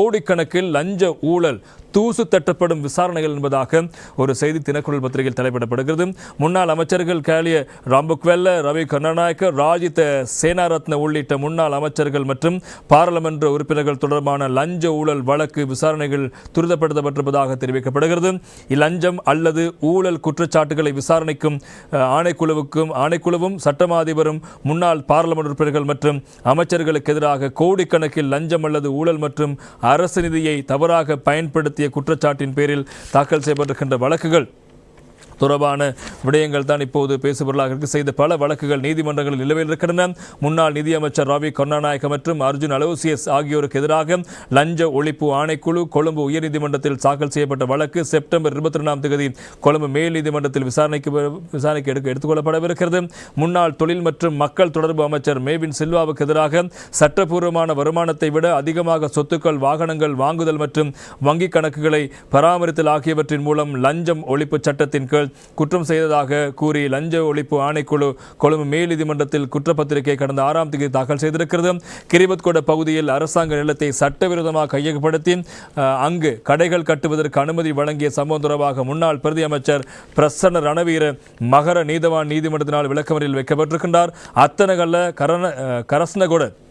கோடிக்கணக்கில் லஞ்ச ஊழல். தூசு தட்டப்படும் விசாரணைகள் என்பதாக ஒரு செய்தி தினக்குரல் பத்திரிகையில் தலைப்பிடப்படுகிறது. முன்னாள் அமைச்சர்கள் கேலிய ராம்புக்வெல்ல ரவி கருணாநாயக்க ராஜித சேனாரத்ன உள்ளிட்ட முன்னாள் அமைச்சர்கள் மற்றும் பாராளுமன்ற உறுப்பினர்கள் தொடர்பான லஞ்ச ஊழல் வழக்கு விசாரணைகள் துரிதப்படுத்தப்பட்டிருப்பதாக தெரிவிக்கப்படுகிறது. இலஞ்சம் அல்லது ஊழல் குற்றச்சாட்டுகளை விசாரணைக்கும் ஆணைக்குழுவுக்கும் ஆணைக்குழுவும் சட்டமா அதிபரும் முன்னாள் பாராளுமன்ற உறுப்பினர்கள் மற்றும் அமைச்சர்களுக்கு எதிராக கோடிக்கணக்கில் லஞ்சம் அல்லது ஊழல் மற்றும் அரசு நிதியை தவறாக பயன்படுத்திய குற்றச்சாட்டின் பேரில் தாக்கல் செய்யப்பட்டிருக்கின்ற வழக்குகள் தொடர்பான விடயங்கள் தான் இப்போது பேசுபொருளாக இருக்கு. செய்த பல வழக்குகள் நீதிமன்றங்களில் நிலுவையில் இருக்கின்றன. முன்னாள் நிதியமைச்சர் ரவி கருணாநாயக்க மற்றும் அர்ஜுன் அலோசியஸ் ஆகியோருக்கு எதிராக லஞ்ச ஒழிப்பு ஆணைக்குழு கொழும்பு உயர்நீதிமன்றத்தில் தாக்கல் செய்யப்பட்ட வழக்கு செப்டம்பர் இருபத்தி ரெண்டாம் தேதி கொழும்பு மேல் நீதிமன்றத்தில் விசாரணைக்கு விசாரணைக்கு எடுக்க எடுத்துக்கொள்ளப்படவிருக்கிறது. முன்னாள் தொழில் மற்றும் மக்கள் தொடர்பு அமைச்சர் மேவின் சில்வாவுக்கு எதிராக சட்டப்பூர்வமான வருமானத்தை விட அதிகமாக சொத்துக்கள் வாகனங்கள் வாங்குதல் மற்றும் வங்கிக் கணக்குகளை பராமரித்தல் ஆகியவற்றின் மூலம் லஞ்சம் ஒழிப்பு சட்டத்தின் கீழ் குற்றம் செய்ததாக கூறி லஞ்ச ஒழிப்பு ஆணைக்குழு கொழும்பு மேல் நீதிமன்றத்தில் குற்றப்பத்திரிகை கடந்த ஆறாம் தேதி தாக்கல் செய்திருக்கிறது. கிரிபத்கோட பகுதியில் அரசாங்க நிலத்தை சட்டவிரோதமாக கையகப்படுத்தி அங்கு கடைகள் கட்டுவதற்கு அனுமதி வழங்கிய சம்பவம் தொடர்பாக முன்னாள் பிரதி அமைச்சர் பிரசன்ன ரணவீர மகர நீதவான் நீதிமன்றத்தினால் விளக்கமறியில் வைக்கப்பட்டிருக்கின்றார். அத்தனகல்ல கரண அஹ்,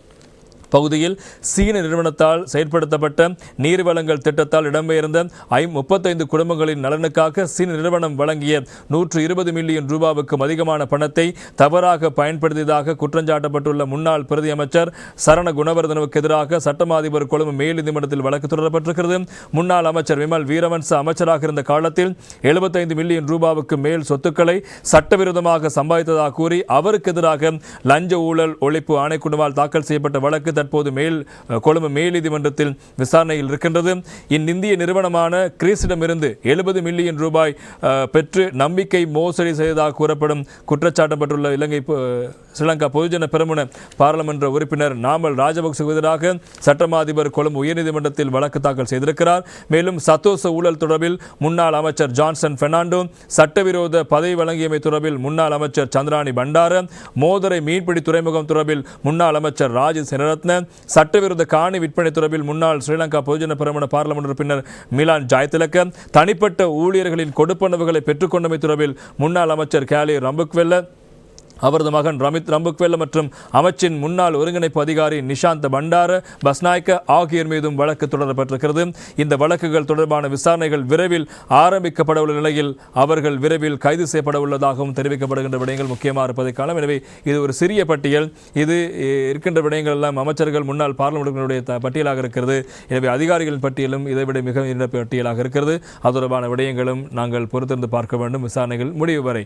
பகுதியில் சீன நிறுவனத்தால் செயற்படுத்தப்பட்ட நீர் வளங்கள் திட்டத்தால் இடம்பெயர்ந்த ஐ முப்பத்தைந்து குடும்பங்களின் நலனுக்காக சீன நிறுவனம் வழங்கிய நூற்று இருபது மில்லியன் ரூபாவுக்கும் அதிகமான பணத்தை தவறாக பயன்படுத்தியதாக குற்றஞ்சாட்டப்பட்டுள்ள முன்னாள் பிரதி அமைச்சர் சரண குணவர்தனவுக்கு எதிராக சட்டமா அதிபர் கொழும்பு மேல் நீதிமன்றத்தில் வழக்கு தொடரப்பட்டிருக்கிறது. முன்னாள் அமைச்சர் விமல் வீரவன்ச அமைச்சராக இருந்த காலத்தில் எழுபத்தைந்து மில்லியன் ரூபாவுக்கு மேல் சொத்துக்களை சட்டவிரோதமாக சம்பாதித்ததாக கூறி அவருக்கு எதிராக லஞ்ச ஊழல் ஒழிப்பு ஆணைக்குழுவால் தாக்கல் செய்யப்பட்ட வழக்கு தற்போது மேல் கொழும்பு மேல் நீதிமன்றத்தில் விசாரணையில் இருக்கின்றது. இந்நிந்திய நிறுவனமான கிரீஸிடமிருந்து எழுபது மில்லியன் ரூபாய் பெற்று நம்பிக்கை மோசடி செய்ததாக கூறப்படும் குற்றச்சாட்டப்பட்டுள்ள இலங்கை ஸ்ரீலங்கா பொதுஜன பெரமுன பாராளுமன்ற உறுப்பினர் நாமல் ராஜபக்ச எதிராக சட்டமா அதிபர் கொழும்பு உயர்நீதிமன்றத்தில் வழக்கு தாக்கல் செய்திருக்கிறார். மேலும் சத்தோச ஊழல் தொடர்பில் முன்னாள் அமைச்சர் ஜான்சன் பெர்னாண்டோ சட்டவிரோத பதவி வழங்கியமை தொடர்பில் முன்னாள் அமைச்சர் சந்திராணி பண்டார மோதரை மீன்பிடி துறைமுகம் தொடர்பில் முன்னாள் அமைச்சர் ராஜ செனரத்ன சட்டவிரோத காணி விற்பனை தொடர்பில் முன்னாள் ஸ்ரீலங்கா பொதுஜன பெரமுன பாராளுமன்ற உறுப்பினர் மிலான் ஜாயதிலக்க தனிப்பட்ட ஊழியர்களின் கொடுப்பனவுகளை பெற்றுக்கொண்டமை தொடர்பில் முன்னாள் அமைச்சர் கேலி ரம்புக்வெல்ல அவரது மகன் ரமித் ரம்புக்வெல்ல மற்றும் அமைச்சின் முன்னாள் ஒருங்கிணைப்பு அதிகாரி நிஷாந்த் பண்டார பஸ்நாயக்க ஆகியோர் மீதும் வழக்கு தொடரப்பட்டிருக்கிறது. இந்த வழக்குகள் தொடர்பான விசாரணைகள் விரைவில் ஆரம்பிக்கப்பட உள்ள நிலையில் அவர்கள் விரைவில் கைது செய்யப்பட உள்ளதாகவும் தெரிவிக்கப்படுகின்ற விடயங்கள் முக்கியமாக இருப்பதை காலம் எனவே இது ஒரு சிறிய பட்டியல். இது இருக்கின்ற விடயங்கள் எல்லாம் அமைச்சர்கள் முன்னாள் பார்லிமெண்ட்டுடைய பட்டியலாக இருக்கிறது. எனவே அதிகாரிகளின் பட்டியலும் இதைவிட மிக நீண்ட பட்டியலாக இருக்கிறது. அது தொடர்பான விடயங்களும் நாங்கள் பொறுத்திருந்து பார்க்க வேண்டும். விசாரணைகள் முடிவு வரை